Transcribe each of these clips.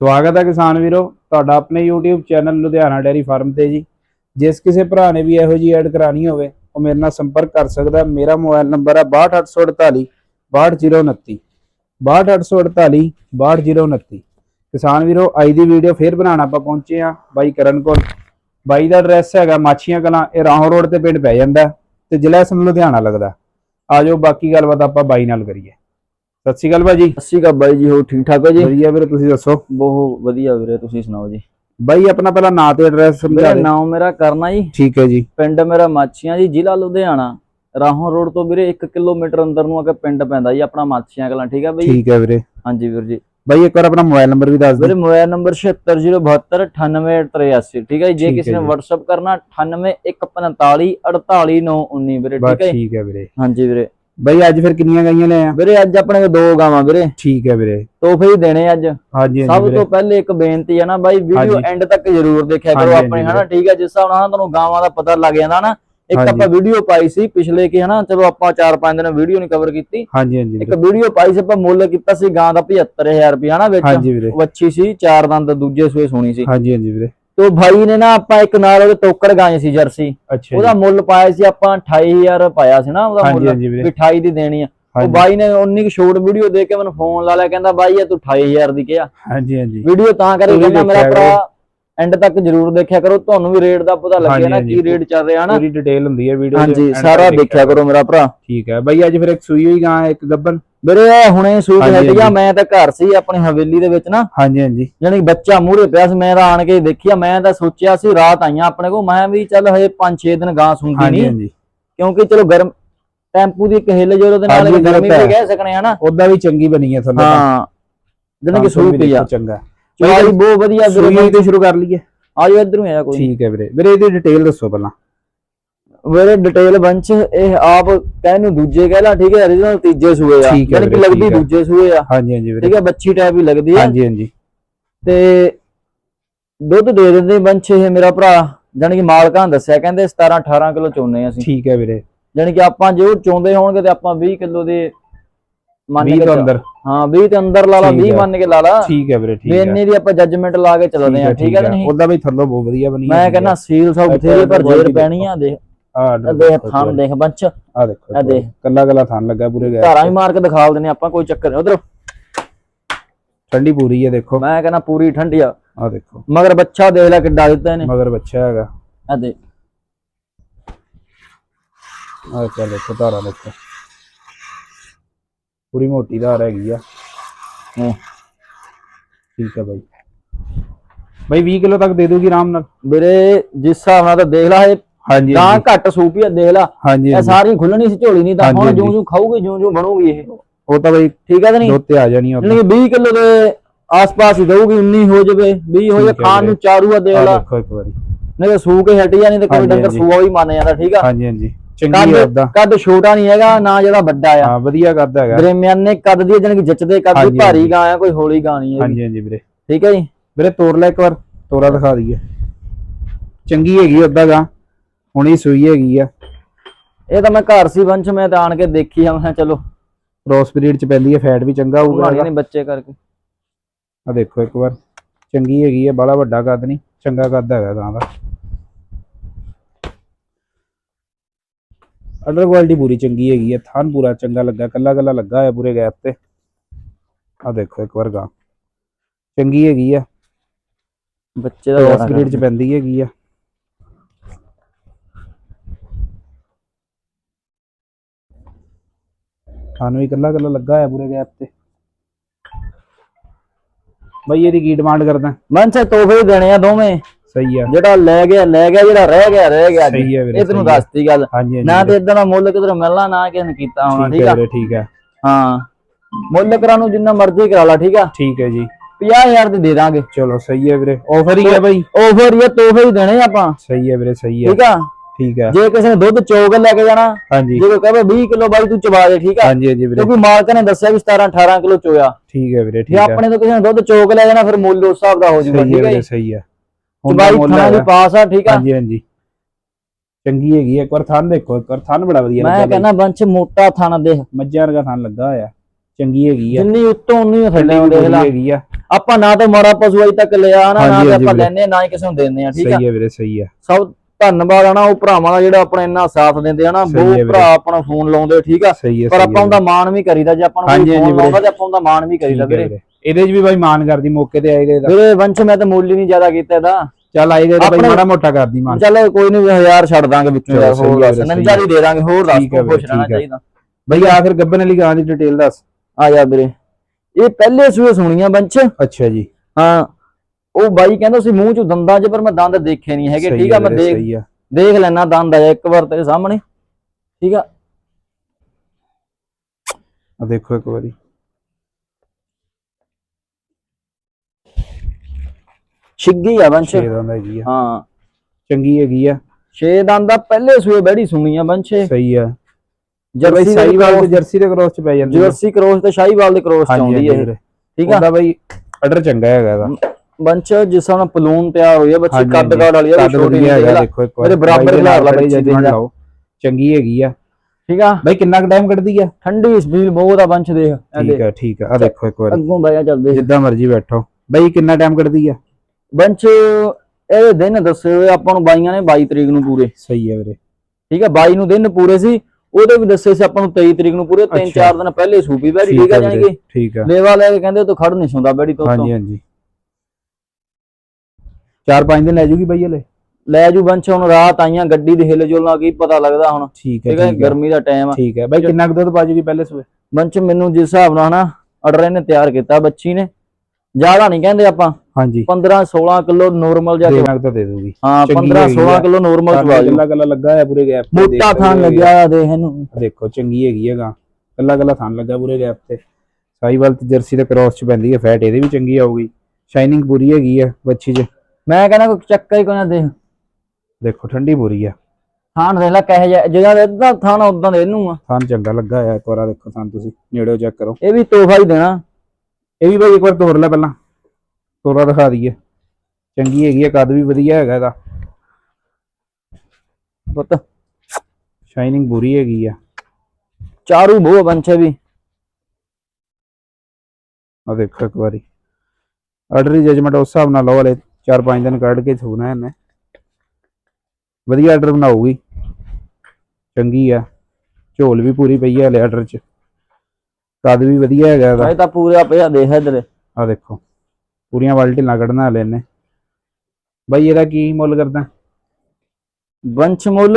ਸਵਾਗਤ ਹੈ ਕਿਸਾਨ ਵੀਰੋ, ਤੁਹਾਡਾ ਆਪਣੇ YouTube channel Ludhiana dairy farm ਤੇ ਜੀ। ਜਿਸ ਕਿਸੇ ਭਰਾ ਨੇ ਵੀ ਇਹੋ ਜੀ ਐਡ ਕਰਾਣੀ ਹੋਵੇ, ਉਹ ਮੇਰੇ ਨਾਲ ਸੰਪਰਕ ਕਰ ਸਕਦਾ। ਮੇਰਾ ਮੋਬਾਈਲ ਨੰਬਰ ਹੈ 62848 62029 62848 62029 ਕਿਸਾਨ ਵੀਰੋ, ਅੱਜ ਦੀ ਵੀਡੀਓ ਫੇਰ ਬਣਾਉਣ ਆਪਾਂ ਪਹੁੰਚੇ ਆ ਬਾਈ ਕਰਨ ਕੋਲ। ਬਾਈ ਦਾ ਐਡਰੈਸ ਹੈਗਾ ਮਾਛੀਆਂ ਕਲਾਂ, ਇਹ ਰਾਹੋਂ ਰੋਡ ਤੇ ਪਿੰਡ ਪੈ ਜਾਂਦਾ ਹੈ ਤੇ ਜ਼ਿਲ੍ਹਾ ਸਨ ਲੁਧਿਆਣਾ ਲੱਗਦਾ ਆਜੋ ਬਾਕੀ ਗੱਲਬਾਤ ਆਪਾਂ ਬਾਈ ਨਾਲ ਕਰੀਏ। ਸਤਿ ਸ਼੍ਰੀ ਅਕਾਲ ਭਾਜੀ। ਸਤਿ ਸ਼੍ਰੀ ਅਕਾਲ ਬਾਈ ਜੀ ਹੋ ਠੀਕ ਠਾਕ ਹੋ ਜੀ? ਵਧੀਆ ਵੀਰੇ ਤੁਸੀਂ ਦੱਸੋ? ਬਹੁਤ ਵਧੀਆ ਵੀਰੇ ਤੁਸੀਂ ਸੁਣਾਓ ਜੀ? ਬਾਈ ਆਪਣਾ ਪਹਿਲਾਂ ਨਾਂ ਤੇ ਐਡਰੈਸ ਸਮਝਾ ਮੇਰਾ ਦਿਓ। ਨਾਮ ਮੇਰਾ ਕਰਨਾ ਜੀ। ਠੀਕ ਹੈ ਜੀ। ਪਿੰਡ ਮੇਰਾ ਮਾਛੀਆਂ ਜੀ ਜ਼ਿਲ੍ਹਾ ਲੁਧਿਆਣਾ। ਰਾਹੋਂ ਰੋਡ ਤੋਂ ਵੀਰੇ 1 ਕਿਲੋਮੀਟਰ ਅੰਦਰ ਨੂੰ ਆ ਕੇ ਪਿੰਡ ਪੈਂਦਾ ਜੀ ਆਪਣਾ ਮਾਛੀਆਂ ਕਲਾਂ ਠੀਕ ਆ ਬਈ? ਠੀਕ ਹੈ ਵੀਰੇ। ਹਾਂਜੀ ਵੀਰ ਜੀ। ਬਾਈ ਇੱਕ ਵਾਰ ਆਪਣਾ ਮੋਬਾਈਲ ਨੰਬਰ ਵੀ ਦੱਸ ਵੀਰੇ ਦਿਓ ਮੋਬਾਈਲ ਨੰਬਰ 7607289883 ਠੀਕ ਹੈ ਜੀ ਜੇ ਠੀਕ ਕਿਸੇ ਹੈ ਨੇ ਜੀ। WhatsApp ਕਰਨਾ 98145 48919 ਵੀਰੇ ਬਸ ਠੀਕ ਹੈ ਜੀ? ਠੀਕ ਹੈ ਵੀਰੇ। ਹਾਂਜੀ ਵੀਰੇ। ਬਾਈ ਅੱਜ ਫਿਰ ਕਿੰਨੀਆਂ ਗਾਈਆਂ ਲੈ ਆ? ਵੀਰੇ ਅੱਜ ਆਪਣੇ ਕੋਲ ਦੋ ਗਾਵਾਂ ਵੀਰੇ। ਠੀਕ ਹੈ ਵੀਰੇ। ਤੋਹਫੇ ਹੀ ਦੇਣੇ ਅੱਜ। ਹਾਂਜੀ ਸਭ ਤੋਂ ਪਹਿਲੇ ਇੱਕ ਬੇਨਤੀ ਹੈ ਨਾ ਬਾਈ ਵੀਡੀਓ। ਐਂਡ ਤੱਕ ਜ਼ਰੂਰ ਦੇਖਿਆ ਕਰੋ ਆਪਣੇ ਹਨਾ? ਠੀਕ ਹੈ ਜਿਸ ਹਿਸਾਬ ਨਾਲ ਤੁਹਾਨੂੰ ਗਾਵਾਂ ਦਾ ਪਤਾ ਲੱਗ ਜਾਂਦਾ ਨਾ। ਇੱਕ। ਆਪਾਂ ਵੀਡੀਓ ਪਾਈ ਸੀ ਪਿਛਲੇ ਕਿ ਹਨਾ? ਚਲੋ ਆਪਾਂ 4-5 ਦਿਨ ਵੀਡੀਓ ਨਹੀਂ ਕਵਰ ਕੀਤੀ। ਹਾਂਜੀ ਹਾਂਜੀ ਇੱਕ। ਵੀਡੀਓ ਪਾਈ ਸੀ ਆਪਾਂ ਮੁੱਲ ਕੀਤਾ ਸੀ ਗਾਂ ਦਾ 75000 ਰੁਪਏ ਹਨਾ ਵਿੱਚ। ਵੱਛੀ ਸੀ ਚਾਰ ਦੰਦ ਦੂਜੇ ਸੂਏ ਸੋਣੀ ਸੀ। ਹਾਂਜੀ ਹਾਂਜੀ ਵੀਰੇ। ਤੇ ਉਹ ਭਾਈ ਨੇ ਨਾ ਆਪਾਂ ਇੱਕ ਨਾਲ ਉਹਦੇ ਟੋਕਰ ਗਾਏ ਸੀ ਜਰਸੀ। ਅੱਛਾ ਉਹਦਾ ਮੁੱਲ ਪਾਇਆ ਸੀ ਆਪਾਂ 28000 ਪਾਇਆ ਸੀ ਨਾ ਉਹਦਾ ਮੁੱਲ ਵੀ 28 ਦੀ ਦੇਣੀ ਆ। ਉਹ ਬਾਈ ਨੇ ਉਨੀ ਕੁ ਸ਼ੋਰਟ ਵੀਡੀਓ ਦੇ ਕੇ ਮੈਨੂੰ ਫੋਨ ਲਾ ਲਿਆ ਕਹਿੰਦਾ ਬਾਈ ਇਹ ਤੂੰ 28000 ਦੀ ਕਿਹਾ। ਹਾਂਜੀ ਹਾਂਜੀ। ਵੀਡੀਓ ਤਾਂ ਕਰੇ ਕਹਿੰਦਾ ਮੇਰਾ ਭਰਾ ਐਂਡ ਤੱਕ ਜਰੂਰ ਦੇਖਿਆ ਕਰੋ ਤੁਹਾਨੂੰ ਵੀ ਰੇਟ ਦਾ ਪਤਾ ਲੱਗੇ ਹਾਂਜੀ, ਨਾ। ਕੀ ਰੇਟ ਚੱਲ ਰਿਹਾ ਨਾ ਪੂਰੀ ਡਿਟੇਲ ਹੁੰਦੀ ਹੈ ਵੀਡੀਓ ਹਾਂਜੀ ਸਾਰਾ ਦੇਖਿਆ ਕਰੋ ਮੇਰਾ ਭਰਾ। ਠੀਕ ਹੈ ਬਾਈ ਅੱਜ ਫਿਰ ਇੱਕ ਸੂਈ ਹੋਈ ਗਾਂ ਇੱਕ ਗੱਬਨ ਵੀਰੇ ਹੁਣੇ ਹਾਂਜੀ, ਹਟ ਗਿਆ। ਮੈਂ ਤਾਂ ਘਰ ਸੀ ਆਪਣੀ ਹਵੇਲੀ ਦੇ ਵਿੱਚ ਨਾ। ਹਾਂਜੀ ਹਾਂਜੀ। ਜਾਨੀ ਬੱਚਾ ਮੂਹਰੇ ਪਿਆ ਸੀ ਮੈਂ ਤਾਂ ਆਣ ਕੇ ਦੇਖਿਆ ਮੈਂ ਤਾਂ ਸੋਚਿਆ ਸੀ ਰਾਤ ਆਈਆਂ ਆਪਣੇ ਕੋਲ ਮੈਂ ਵੀ ਚੱਲ ਹਜੇ 5-6 ਦਿਨ ਗਾਂ ਸੁਣਦੀ ਹਾਂਜੀ ਨਹੀਂ। ਹਾਂਜੀ। ਕਿਉਂਕਿ ਚਲੋ ਗਰਮ ਟੈਂਪੂ ਦੀ ਇੱਕ ਹਿੱਲ ਜੋਰ ਦੇ ਨਾਲ ਗਰਮੀ ਵੀ ਕਹਿ ਸਕਣੇ ਹਨਾ ਉਹਦਾ ਵੀ ਚੰਗੀ ਬਣੀ ਹੈ ਥੱਲੇ ਹਾਂ। ਜਾਨੀ ਕਿ ਸੂਟ ਹੀ ਆ। ਚਵਾਈ ਬਹੁਤ ਵਧੀਆ ਸੂਈ ਵੀਰੇ ਤੇ ਸ਼ੁਰੂ ਕਰ ਲਈਏ। ਆਜੋ ਇਧਰੋਂ ਆ ਕੋਈ। ਠੀਕ ਹੈ ਵੀਰੇ। ਵੀਰੇ ਇਹਦੀ ਡਿਟੇਲ ਦੱਸੋ ਪਹਿਲਾਂ। ਵੀਰੇ ਡਿਟੇਲ ਬੰਚ ਇਹ ਆਪ ਕਹਿ ਨੂੰ ਦੂਜੇ ਕਹਿ ਲਾ ਠੀਕ ਹੈ origignal ਤੀਜੇ ਸੂਏ ਆ। ਯਾਨੀ ਕਿ ਲੱਗਦੀ। ਦੂਜੇ ਸੂਏ ਆ। ਹਾਂਜੀ ਹਾਂਜੀ ਵੀਰੇ। ਠੀਕ ਹੈ ਬੱਚੀ ਟਾਈਪ ਹੀ ਲੱਗਦੀ ਆ। ਹਾਂਜੀ ਹਾਂਜੀ। ਤੇ ਦੁੱਧ ਦੇ ਦਿੰਦੇ ਬੰਚ ਇਹ ਮੇਰਾ ਭਰਾ ਜਾਨੀ ਕਿ ਮਾਲਕਾਂ ਨੇ ਦੱਸਿਆ ਕਹਿੰਦੇ 17 18 ਕਿਲੋ ਚੋਨੇ ਅਸੀਂ। ਠੀਕ ਹੈ ਵੀਰੇ। ਜਾਨੀ ਕਿ ਆਪਾਂ ਜੇ ਉਹ ਚੋਂਦੇ ਹੋਣਗੇ ਤੇ ਆਪਾਂ 20 ਕਿਲੋ ਦੇ ਮੰਨ 20 ਕੇ ਤੋਂ ਚੱਲ- ਅੰਦਰ। ਹਾਂ 20 ਤੇ ਅੰਦਰ ਲਾ ਲਾ ਠੀਕ 20 ਹੈ। ਮੰਨ ਕੇ ਲਾ ਲਾ। ਠੀਕ ਹੈ ਵੀਰੇ ਠੀਕ ਵੀ ਹੈ ਇੰਨੀ ਦੀ ਆਪਾਂ ਜੱਜਮੈਂਟ ਲਾ ਕੇ ਚੱਲਦੇ ਆ ਠੀਕ ਹੈ ਕਿ ਨਹੀਂ? ਉਹਦਾ ਵੀ ਥੱਲੋਂ ਬਹੁਤ ਵਧੀਆ ਬਣੀ ਮੈਂ ਕਹਿੰਦਾ ਸੀਲ ਸਭ ਬਥੇਰੇ ਪਰ ਜੇਰ ਪੈਣੀ ਆ ਦੇਖ। ਆ ਦੇਖ ਥਣ ਦੇਖ ਬੰਚ। ਆ ਦੇਖੋ ਇਹ ਦੇਖ। ਕੱਲਾ ਕੱਲਾ ਥਣ ਲੱਗਾ ਪੂਰੇ ਗੈਸ ਧਾਰਾਂ ਵੀ ਮਾਰ ਕੇ ਦਿਖਾ ਦਿੰਦੇ ਆਪਾਂ ਕੋਈ ਚੱਕਰ ਨਹੀਂ। ਉਧਰ। ਠੰਡੀ ਪੂਰੀ ਹੈ ਦੇਖੋ। ਮੈਂ ਕਹਿੰਦਾ ਪੂਰੀ ਠੰਡੀ ਆ। ਆ ਦੇਖੋ। ਮਗਰ ਬੱਚਾ ਦੇਖ ਲੈ ਕਿੱਡਾ ਦਿੱਤਾ ਇਹਨੇ। ਮਗਰ ਬੱਚਾ ਹੈਗਾ। ਆ ਦੇ ਆ ਚੱਲ ਦੇਖੋ ਧਾਰਾ ਦੇਖੋ। ਪੂਰੀ ਮੋਟੀ ਧਾਰ ਹੈਗੀ ਆ। ਹੂੰ। ਠੀਕ ਹੈ ਬਾਈ। ਬਾਈ 20 ਕਿਲੋ ਤੱਕ ਦੇ ਦੂਗੀ ਆਰਾਮ ਨਾਲ? ਵੀਰੇ ਜਿਸ ਹਿਸਾਬ ਨਾਲ ਤਾਂ ਦੇਖ ਲੈ ਇਹ ਹਾਂਜੀ ਗਾਂ ਘੱਟ ਸੂਪੀ ਆ ਦੇਖ ਲੈ। ਹਾਂਜੀ ਇਹ। ਸਾਰੀ ਖੁੱਲਣੀ ਸੀ ਝੋਲੀ ਨਹੀਂ ਤਾਂ ਹੁਣ। ਜਿਉਂ ਜਿਉਂ ਖਾਊਗੀ ਜਿਉਂ ਜਿਉਂ ਬਣੂਗੀ ਇਹ। ਉਹ ਤਾਂ ਬਾਈ ਠੀਕ ਹੈ ਕਿ ਨਹੀਂ? ਦੁੱਧ ਤੇ ਆ ਜਾਣੀ ਉਹ ਕਿ 20 ਕਿਲੋ ਦੇ ਆਸ-ਪਾਸ ਹੀ ਦਊਗੀ 19 ਹੋ ਜਾਵੇ 20 ਹੋ ਹੈ ਖਾਣ ਨੂੰ। ਚਾਰੂ ਆ ਦੇਖ ਲੈ। ਦੇਖੋ ਇੱਕ ਵਾਰੀ। ਨਹੀਂ ਤਾਂ ਸੂ ਕੇ ਹਟ ਜਾਣੀ ਤੇ ਕੋਈ ਡੰਗਰ। ਸੂਆ ਵੀ ਮੰਨ ਜਾਂਦਾ ਠੀਕ ਆ? ਹਾਂਜੀ ਹਾਂਜੀ। ਚੰਗੀ ਹੈ ਕੱਦ ਓਦਾਂ ਕੱਦ ਛੋਟਾ ਨਹੀਂ ਹੈਗਾ ਨਾ ਜਿਹੜਾ ਵੱਡਾ ਆ। ਹਾਂ ਵਧੀਆ ਕਰਦਾ ਹੈਗਾ। ਦਰਮਿਆਨੇ ਕੱਦ ਦੀ ਜਾਨੀ ਕਿ ਜੱਚਦੇ ਕੱਦ ਹਾਂਜੀ, ਦੀ ਭਾਰੀ ਹਾਂਜੀ। ਗਾਂ ਆ ਕੋਈ ਹੌਲੀ ਗਾਂ ਨਹੀਂ ਹੈਗੀ। ਹਾਂਜੀ ਹਾਂਜੀ ਵੀਰੇ। ਠੀਕ ਹੈ ਜੀ? ਵੀਰੇ ਤੋੜ ਲੈ ਇੱਕ ਵਾਰ। ਤੋਰਾ ਦਿਖਾ ਦਈਏ। ਚੰਗੀ ਹੈਗੀ ਓਦਾਂ ਗਾ। ਹੁਣੀ ਸੂਈ ਹੈਗੀ ਆ। ਇਹ ਤਾਂ ਮੈਂ ਘਰ ਸੀ ਵੰਸ਼ ਮੈਂ ਤਾਂ ਆਣ ਕੇ ਦੇਖੀ ਆ ਮੈਂ ਕਿਹਾ ਚਲੋ। ਕ੍ਰੋਸ ਚ ਪੈਂਦੀ ਹੈ ਫੈਟ ਵੀ ਚੰਗਾ ਹੋਊਗਾ ਉਹਨਾਂ ਨੇ ਬੱਚੇ ਕਰਕੇ। ਆ ਦੇਖੋ ਇੱਕ ਵਾਰ। ਚੰਗੀ ਹੈਗੀ ਹੈ ਬੜਾ ਵੱਡਾ ਕੱਦ ਨਹੀਂ ਚੰਗਾ ਕੱਦ ਹੈਗਾ ਗਾਂ ਦਾ। ਅੰਡਰ ਕੁਆਲਿਟੀ ਪੂਰੀ ਚੰਗੀ ਹੈਗੀ ਹੈ ਥਣ ਪੂਰਾ ਚੰਗਾ ਲੱਗਾ ਕੱਲਾ ਕੱਲਾ ਲੱਗਾ ਹੋਇਆ ਪੂਰੇ ਗੈਪ ਤੇ। ਆ ਦੇਖੋ ਇੱਕ ਵਾਰ ਗਾਂ ਚੰਗੀ ਹੈਗੀ ਆ। ਬੱਚੇ ਦਾ ਜ਼ਿਆਦਾ ਪੀਰੀਅਡ ਚ ਪੈਂਦੀ ਹੈਗੀ ਆ। ਸਾਨੂੰ ਵੀ ਕੱਲਾ ਕੱਲਾ ਲੱਗਾ ਹੋਇਆ ਪੂਰੇ ਗੈਪ ਤੇ। ਬਈ ਇਹਦੀ ਕੀ ਡਿਮਾਂਡ ਕਰਦਾ? ਵੰਸ਼ ਤੋਹਫੇ ਦੇਣੇ ਆ ਦੋਵੇਂ। ਸਹੀ ਆ। ਜਿਹੜਾ ਲੈ ਗਿਆ ਲੈ ਗਿਆ ਜਿਹੜਾ ਰਹਿ ਗਿਆ ਰਹਿ ਗਿਆ ਸਹੀ ਹੈ ਵੀਰੇ, ਇਹ ਤੈਨੂੰ ਹੈ। ਦੱਸਤੀ ਗੱਲ। ਨਾ ਤੇ ਇਦਾਂ ਦਾ ਮੁੱਲ ਕਿਧਰ ਮਿਲਣਾ ਨਾ ਕਿਸੇ ਨੇ ਕੀਤਾ ਹੋਣਾ ਠੀਕ ਹੈ ਆ ਠੀਕ ਹੈ ਹਾਂ। ਮੁੱਲ ਕਰਾ ਨੂੰ ਜਿੰਨਾ ਮਰਜ਼ੀ ਕਰਾ ਲਾ ਠੀਕ ਆ? ਠੀਕ ਹੈ ਜੀ। 50000 ਦੇ ਦੇ ਦਾਂਗੇ। ਚਲੋ ਸਹੀ ਹੈ ਵੀਰੇ। ਆਫਰ ਹੀ ਹੈ ਬਾਈ। ਆਫਰ ਇਹ ਤੋਹਫੇ ਹੀ ਦੇਣੇ ਆਪਾਂ। ਸਹੀ ਹੈ ਵੀਰੇ ਸਹੀ ਹੈ ਠੀਕ ਆ? ਠੀਕ ਹੈ ਜੇ ਕਿਸੇ ਨੇ ਦੁੱਧ ਚੋਗ ਲੈ ਕੇ ਜਾਣਾ ਹਾਂਜੀ। ਜੇ ਕੋਈ ਕਹੇ 20 ਕਿਲੋ ਬਾਈ ਤੂੰ ਚਵਾ ਦੇ ਠੀਕ ਆ? ਹਾਂਜੀ ਹਾਂਜੀ ਵੀਰੇ। ਕਿਉਂਕਿ ਮਾਲਕ ਨੇ ਦੱਸਿਆ ਵੀ 17 18 ਕਿਲੋ ਚੋਇਆ। ਠੀਕ ਹੈ ਵੀਰੇ ਠੀਕ ਹੈ ਆਪਣੇ ਤੋਂ ਕਿਸੇ ਨੇ ਦੁੱਧ ਚੋਕ ਲੈ ਜਾਣਾ ਫਿਰ ਮੁੱਲ ਉਸ ਹਿਸਾਬ ਦਾ ਹੋ ਹੈ ਠੀਕ ਹੈ ਸਹੀ ਹੈ ਮੁੱਲ ਥਾਂ ਦੀ। ਪਾਸ ਆ ਠੀਕ ਆ? ਹਾਂਜੀ ਹਾਂਜੀ। ਚੰਗੀ ਹੈਗੀ ਇੱਕ ਵਾਰ ਥਣ ਦੇਖੋ ਇੱਕ ਵਾਰ ਥਣ ਬੜਾ ਵਧੀਆ ਮੈਂ ਕਹਿੰਦਾ ਬੰਚ ਮੋਟਾ ਥਾਣਾ ਦੇਖ। ਮੱਝਾਂ ਵਰਗਾ ਥਣ ਲੱਗਾ ਹੋਇਆ। ਚੰਗੀ ਹੈਗੀ ਆ। ਜਿੰਨੀ ਉੱਤੋਂ ਉਨੀ ਥੱਲੇ ਦੇਖ ਲਾ। ਹੈਗੀ ਆ। ਆਪਾਂ ਨਾ ਤਾਂ ਮਾੜਾ ਪਸ਼ੂ ਅਜੇ ਤੱਕ ਲਿਆ ਨਾ ਨਾ ਆਪਾਂ। ਲੈਨੇ ਨਾ ਹੀ ਕਿਸੇ ਨੂੰ ਦਿੰਦੇ ਆ ਠੀਕ ਆ? ਸਹੀ ਹੈ ਵੀਰੇ ਸਹੀ ਆ। ਸਭ ਧੰਨਵਾਦ ਆ ਨਾ ਉਹ ਭਰਾਵਾਂ ਦਾ ਜਿਹੜਾ ਆਪਣਾ ਇੰਨਾ ਸਾਥ ਦਿੰਦੇ ਆ ਨਾ ਸਹੀ ਹੈ ਬਹੁਤ ਵੀਰੇ। ਭਰਾ ਆਪਣਾ ਫੋਨ ਲਾਉਂਦੇ ਠੀਕ ਆ? ਪਰ ਆਪਾਂ ਉਹਦਾ ਮਾਣ ਵੀ ਕਰੀਦਾ ਜੇ ਆਪਾਂ ਨੂੰ ਫੋਨ ਲਾਉਂਦਾ। ਤੇ ਆਪਾਂ ਉਹਦਾ ਮਾਣ ਵੀ ਕਰੀਦਾ ਵੀਰੇ। ਇਹਦੇ 'ਚ ਵੀ ਬਾਈ ਮਾਨ ਕਰਦੀ ਮੌਕੇ ਤੇ ਆਏਗਾ ਇਹਦਾ ਵੀਰੇ ਵੰਸ਼ ਮੈਂ ਤਾਂ ਮੁੱਲ ਹੀ ਨਹੀਂ ਜ਼ਿਆਦਾ ਕੀਤਾ ਇਹਦਾ। ਚੱਲ ਆਏਗਾ ਇਹਦਾ ਬਾਈ ਮਾੜਾ ਮੋਟਾ ਕਰਦੀ ਮਾਨ। ਚੱਲ ਕੋਈ ਨਹੀਂ ਹਜ਼ਾਰ ਛੱਡ ਦਾਂਗੇ ਵਿੱਚੋਂ। ਯਾਰ ਹੋਰ ਦੱਸ ਨੰਜਾ ਸਹੀ ਦੀ ਦਾਂਗੇ ਹੋਰ ਦੱਸ ਤੂੰ ਰਹਿਣਾ ਠੀਕ ਹੈ। ਚਾਹੀਦਾ। ਬਾਈ ਆਖਰ ਗੱਬਨ ਵਾਲੀ ਗਾਂ ਦੀ ਡਿਟੇਲ ਦੱਸ। ਆ ਜਾ ਵੀਰੇ। ਇਹ ਪਹਿਲੇ ਸੂਏ ਸੁਣੀਆਂ ਬੰਚ ਅੱਛਾ ਜੀ। ਹਾਂ ਉਹ ਬਾਈ ਕਹਿੰਦਾ ਸੀ ਮੂੰਹ ਚ ਦੰਦਾਂ 'ਚ ਪਰ ਮੈਂ ਦੰਦ ਦੇਖੇ ਨਹੀਂ ਹੈਗੇ। ਠੀਕ ਆ ਮੈਂ ਦੇਖ ਆ ਦੇਖ ਲੈਣਾ ਦੰਦ ਆਇਆ ਇੱਕ ਵਾਰ ਤੇਰੇ ਸਾਹਮਣੇ। ਠੀਕ ਆ। ਆ ਦੇਖੋ ਇੱਕ ਵਾਰੀ। ਛਿੱਗੀ ਆ ਬੰਚ ਛੇ ਦੰਦ ਹੈਗੀ ਆ। ਹਾਂ। ਚੰਗੀ ਹੈਗੀ ਆ। ਛੇ ਦੰਦ ਦਾ ਪਹਿਲੇ ਸੂਏ ਬੈੜੀ ਸੁਣੀ ਆ ਬੰਚੇ ਸਹੀ ਆ। ਬਾਈ ਜਰਸੀ ਦੇ ਸਾਈਵਾਲ ਤੇ ਜਰਸੀ ਦੇ ਕ੍ਰੋਸ ਚ ਪੈ ਜਾਂਦੀ। ਜਰਸੀ ਕ੍ਰੋਸ ਤੇ ਸ਼ਾਹੀਵਾਲ ਦੇ ਕ੍ਰੋਸ ਚ ਆਉਂਦੀ ਇਹ। ਠੀਕ ਆ? ਉਹਦਾ ਬਾਈ ਆਰਡਰ ਚੰਗਾ ਹੈਗਾ ਇਹਦਾ। ਬੰਚ ਜਿਸ ਤਰ੍ਹਾਂ ਪਲੂਨ ਤਿਆਰ ਹੋਈ ਆ ਬੱਚੀ ਕੱਦ। ਕਾੜ ਵਾਲੀ ਆ ਛੋਟੀ ਹੈਗਾ ਦੇਖੋ ਇੱਕ ਵਾਰ। ਮੇਰੇ ਬਰਾਬਰ ਬਾਈ ਲਾ ਨਾਲ ਬੜੀ ਜੱਜਮੈਂਟ ਚੀਜ਼ਾਂ ਦਾ। ਲਾਓ। ਚੰਗੀ ਹੈਗੀ ਆ। ਠੀਕ ਆ? ਬਾਈ ਕਿੰਨਾ ਕੁ ਟਾਈਮ ਕੱਢਦੀ ਆ? ਠੰਡੀ ਸਪੀਡ ਬਹੁਤ ਆ ਬੰਚ ਦੇਖ। ਠੀਕ। ਆ ਠੀਕ ਆ। ਆ ਦੇਖੋ ਇੱਕ ਵਾਰੀ। ਅੱਗੋਂ ਬਾਇਆ ਚੱਲਦੇ ਜਿੱਦਾਂ ਮਰਜ਼ੀ ਬੈਠੋ। ਬਾਈ ਕਿੰਨਾ ਟਾਈਮ ਕੱਢਦੀ ਆ? ਬੰਚ ਇਹ ਦਿਨ ਦੱਸੇ ਹੋਏ ਆਪਾਂ ਨੂੰ ਬਾਈਆਂ ਨੇ 22 ਤਰੀਕ ਨੂੰ ਪੂਰੇ। ਸਹੀ ਆ ਵੀਰੇ। ਠੀਕ ਆ 22 ਨੂੰ ਦਿਨ ਪੂਰੇ ਸੀ ਉਹਦੇ ਵੀ ਦੱਸੇ ਸੀ ਆਪਾਂ ਨੂੰ 23 ਤਰੀਕ ਨੂੰ ਪੂਰੇ ਤਿੰਨ ਅੱਛਾ। ਚਾਰ ਦਿਨ ਪਹਿਲੇ ਸੂਪੀ ਬੈੜੀ ਠੀਕ ਆ ਵੀਰੇ, ਜਾਨੀ ਕਿ ਠੀਕ ਲੇਵਾ ਲੈ ਕੇ ਕਹਿੰਦੇ ਤੂੰ ਖੜ ਨਹੀਂ ਸੁੰਦਾ ਬੈੜੀ ਤੋਂ ਹਾਂਜੀ ਹਾਂਜੀ। ਚਾਰ ਪੰਜ ਦਿਨ ਲੈ ਜੂਗੀ ਬਾਈ ਹਲੇ। ਲੈ ਜੂ ਬੰਚ ਹੁਣ ਰਾਤ ਆਈਆਂ ਗੱਡੀ ਦੇ ਹਿਲ ਜੁਲ ਨਾਲ ਕੀ ਪਤਾ ਲੱਗਦਾ ਹੁਣ। ਠੀਕ ਹੈ ਠੀਕ ਹੈ ਹੈ ਗਰਮੀ ਦਾ ਟਾਈਮ ਆ। ਠੀਕ ਹੈ। ਬਾਈ ਕਿੰਨਾ ਕੁ ਦੁੱਧ ਪਾ ਜੂਗੀ ਪਹਿਲੇ ਸਵੇ? ਬੰਚ ਮੈਨੂੰ ਜਿਸ ਹਿਸਾਬ ਨਾਲ ਹਨਾ ਆਰਡਰ ਇਹਨੇ ਤਿਆਰ ਕੀਤਾ ਬੱਚੀ ਨੇ। ਜ਼ਿਆਦਾ ਨਹੀਂ ਕਹਿੰਦੇ ਆਪਾਂ। ਹਾਂਜੀ। 15 16 ਕਿਲੋ ਨੋਰਮਲ ਜਾਂ ਦੇਣਾ ਕੁ ਤਾਂ ਦੇ ਦੂਗੀ। ਹਾਂ ਚੰਗੀ 15 ਹੈਗੀ 16 ਆ। ਕਿਲੋ ਨੋਰਮਲ ਚਵਾ ਜੂ ਗੱਲਾ ਲੱਗਾ ਹੈ ਪੂਰੇ ਗੈਪ ਮੋਟਾ ਥਾਨ ਲੱਗਿਆ ਆ ਦੇਖ ਇਹਨੂੰ। ਦੇਖੋ ਚੰਗੀ ਹੈਗੀ ਹੈਗਾ। ਕੱਲਾ ਕੱਲਾ ਥਾਨ ਲੱਗਾ ਪੂਰੇ ਗੈਪ ਤੇ। ਸਾਈਵਾਲ ਤੇ ਜਰਸੀ ਦੇ ਕ੍ਰੋਸ ਚ ਪੈਂਦੀ ਹੈ ਫੈਟ ਇਹਦੇ ਵੀ ਚੰਗੀ ਆਊਗੀ। ਸ਼ਾਈਨਿੰਗ ਪੂਰੀ ਹੈਗੀ ਆ ਬੱਚੀ ਚ। ਮੈਂ ਕਹਿੰਦਾ ਕੋਈ ਚੱਕਾ ਹੀ ਕੋਈ ਨਾ ਦੇਖ। ਦੇਖੋ ਠੰਡੀ ਪੂਰੀ ਆ। ਥਾਨ ਦੇਖ ਲੈ ਕਹੇ ਜਿਹਾ ਜਿਹੜਾ ਇਦਾਂ ਥਾਨ ਉਦਾਂ ਦੇ ਇਹਨੂੰ ਆ। ਥਾਨ ਚੰਗਾ ਲੱਗਾ ਹੋਇਆ ਇੱਕ ਵਾਰ ਦੇਖੋ ਥਾਨ ਤੁਸੀਂ। ਨੇੜਿਓ ਚੈੱਕ ਕਰੋ। ਇਹ ਵੀ ਤੋਹਫਾ ਹੀ ਦੇਣਾ। ਇਹ ਵੀ ਬਾਈ ਇੱਕ ਵਾਰ ਤੋੜ ਲੈ ਪਹਿਲਾਂ। ਤੋਰਾ ਦਿਖਾ ਦਈਏ। ਚੰਗੀ ਹੈਗੀ ਆ ਕੱਦ ਵੀ ਵਧੀਆ ਹੈਗਾ ਇਹਦਾ। ਪੁੱਤ ਸ਼ਾਈਨਿੰਗ ਪੂਰੀ ਹੈਗੀ ਆ। ਚਾਰੂ ਬੋ ਬੰਚੇ ਵੀ। ਆ ਦੇਖੋ ਇੱਕ ਵਾਰੀ। ਆਰਡਰ ਜਜਮੈਂਟ ਉਸ ਹਿਸਾਬ ਨਾਲ ਲਓ ਹਲੇ 4-5 ਦਿਨ ਕੱਢ ਕੇ ਛੂਣਾ ਇਹਨੇ। ਵਧੀਆ ਆਰਡਰ ਬਣਾਉਗੀ ਚੰਗੀ ਆ। ਝੋਲ ਵੀ ਪੂਰੀ ਪਈ ਹੈ ਹਲੇ ਆਰਡਰ 'ਚ। ਕੱਦ ਵੀ ਵਧੀਆ ਹੈਗਾ ਇਹਦਾ। ਇਹ ਤਾਂ ਪੂਰਾ ਪਿਆ ਦੇਖ ਇਧਰ। ਆ ਦੇਖੋ। ਪੂਰੀਆਂ ਬਾਲਟੀ ਨਾ ਕੱਢਣਾ ਹਲੇ ਇਹਨੇ ਬਾਈ ਇਹਦਾ ਕੀ ਮੁੱਲ ਕਰਦਾ? ਬੰਚ ਮੁੱਲ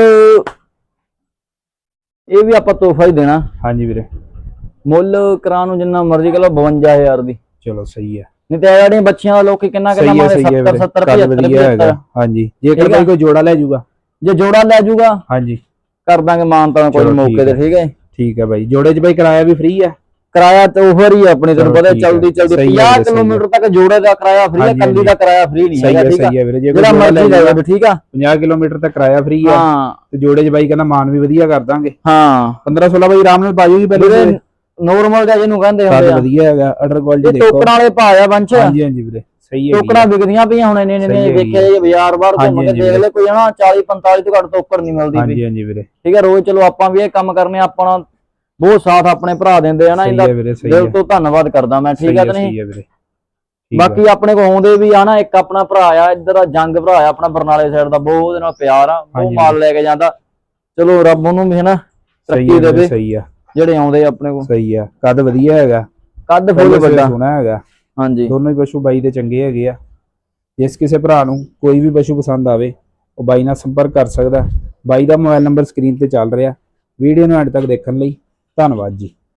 ਇਹ ਵੀ ਆਪਾਂ ਤੋਹਫਾ ਹੀ ਦੇਣਾ। ਹਾਂਜੀ ਵੀਰੇ। ਮੁੱਲ ਕਰਾਂ ਨੂੰ ਜਿੰਨਾ ਮਰਜ਼ੀ ਕਰ ਲਓ 52000 ਦੀ। ਚਲੋ ਸਹੀ ਹੈ। ਨਹੀਂ ਤੇ ਜਿਹੜੀਆਂ ਬੱਚੀਆਂ ਦਾ ਲੋਕੀ ਕਿੰਨਾ ਕਿੰਨਾ ਹੈ ਮਾਰੇ ਸਹੀ ਹੈ 70 ਵੀਰੇ। 70 ਕੱਦ 75 ਵਧੀਆ ਹੈਗਾ। 75 ਹਾਂਜੀ। ਜੇਕਰ ਠੀਕ ਆ। ਬਾਈ ਕੋਈ ਜੋੜਾ ਲੈ ਜਾਊਗਾ ਜੇ ਜੋੜਾ ਲੈ ਜਾਊਗਾ ਹਾਂਜੀ। ਕਰ ਦਾਂਗੇ ਮਾਨਤਾ ਕੋਈ ਮੌਕੇ ਤੇ ਹੈ। ਠੀਕ ਹੈ ਠੀਕ ਹੈ ਬਾਈ। ਜੋੜੇ 'ਚ ਬਾਈ ਕਿਰਾਇਆ ਵੀ ਫ੍ਰੀ ਆ ਕਿਰਾਇਆ ਤੇ ਓਵਰ ਹੀ ਆਪਣੀ ਤੈਨੂੰ ਪਤਾ। ਚਲਦੀ ਚਲਦੀ ਸਹੀ ਹੈ 50 ਵੀਰੇ, ਸਹੀ ਹੈ। ਕਿਲੋਮੀਟਰ ਤੱਕ ਜੋੜੇ ਦਾ ਕਿਰਾਇਆ ਫ੍ਰੀ ਹੈ ਕੱਲੀ ਦਾ ਕਿਰਾਇਆ ਫ੍ਰੀ ਨਹੀਂ ਹੈਗਾ ਹੈ ਠੀਕ ਹੈ ਜਿਹੜਾ ਮਰਜ਼ੀ ਲੈ ਜਾਵੇ ਠੀਕ ਆ? 50 ਕਿਲੋਮੀਟਰ ਤੱਕ ਕਿਰਾਇਆ ਫ੍ਰੀ ਆ। ਹਾਂ। ਤੇ ਜੋੜੇ 'ਚ ਬਾਈ ਕਹਿੰਦਾ ਮਾਨ ਵੀ ਵਧੀਆ ਕਰ ਦਾਂਗੇ। ਹਾਂ। 15 16 ਬਾਈ ਆਰਾਮ ਨਾਲ ਪਾਜੂਗੀ ਪਹਿਲੇ ਵੀਰੇ ਨੋਰਮਲ ਜਿਹਾ ਜਿਹਨੂੰ ਕਹਿੰਦੇ ਹੁੰਦੇ ਆ। ਵਧੀਆ ਹੈਗਾ ਆਰਡਰ ਕੁਆਲਿਟੀ ਦੇਖੋ। ਟੋਕਰਾਂ ਵਾਲੇ ਭਾਅ ਆ ਬੰਚ ਹਾਂਜੀ ਹਾਂਜੀ ਵੀਰੇ ਸਹੀ ਹੈ ਟੋਕਰਾਂ ਵਿਕਦੀਆਂ ਪਈਆਂ ਹੁਣ ਇਹਨੇ ਨੇ ਦੇਖਿਆ ਜੇ ਬਾਜ਼ਾਰ ਬਾਹਰ ਘੁੰਮ ਕੇ ਦੇਖ ਲੈ ਕੋਈ ਹਨਾ 40 45 ਤੋਂ ਘੱਟ ਟੋਕਰ ਨਹੀਂ ਮਿਲਦੀ ਹਾਂਜੀ ਹਾਂਜੀ ਵੀਰੇ। ਠੀਕ ਹੈ ਰੋਜ਼ ਚਲੋ ਆਪਾਂ ਵੀ ਇਹ ਕੰਮ ਕਰਨੇ ਆਪਣਾ ਬਹੁਤ ਸਾਥ ਆਪਣੇ ਭਰਾ ਦਿੰਦੇ ਆ ਨਾ ਇਹਦਾ। ਦਿਲ ਤੋਂ ਧੰਨਵਾਦ ਕਰਦਾ ਮੈਂ ਠੀਕ ਹੈ ਤੇ ਨਹੀਂ। ਬਾਕੀ ਆਪਣੇ ਕੋਲ ਆਉਂਦੇ ਵੀ ਆ ਨਾ ਇੱਕ ਆਪਣਾ ਭਰਾ ਆ ਇੱਧਰ ਆ ਜੰਗ ਭਰਾ ਆ ਆਪਣਾ ਬਰਨਾਲੇ ਸਾਈਡ ਦਾ ਬਹੁਤ ਉਹਦੇ ਨਾਲ ਪਿਆਰ ਆ ਉਹ। ਮਾਲ ਲੈ ਕੇ ਜਾਂਦਾ। ਚਲੋ ਰੱਬ ਉਹਨੂੰ ਵੀ ਹਨਾ ਤਰੱਕੀ ਦੇਵੇ। ਸਹੀ ਆ। ਜਿਹੜੇ ਆਉਂਦੇ ਆਪਣੇ ਕੋਲ। ਸਹੀ ਆ। ਕੱਦ ਵਧੀਆ ਹੈਗਾ। ਕੱਦ ਫੁੱਲ ਵੱਡਾ। ਸੋਹਣਾ ਹੈਗਾ। ਹਾਂਜੀ। ਦੋਨੋਂ ਹੀ ਪਸ਼ੂ ਬਾਈ ਦੇ ਚੰਗੇ ਹੈਗੇ ਆ। ਜਿਸ ਕਿਸੇ ਭਰਾ ਨੂੰ ਕੋਈ ਵੀ ਪਸ਼ੂ ਪਸੰਦ ਆਵੇ ਉਹ ਬਾਈ ਨਾਲ ਸੰਪਰਕ ਕਰ ਸਕਦਾ। ਬਾਈ ਦਾ ਮੋਬਾਈਲ ਨੰਬਰ ਸਕਰੀਨ ਤੇ ਚੱਲ ਰਿਹਾ। ਵੀਡੀਓ ਨੂੰ ਐਂਡ ਤੱਕ ਦੇਖਣ ਲਈ ਧੰਨਵਾਦ ਜੀ।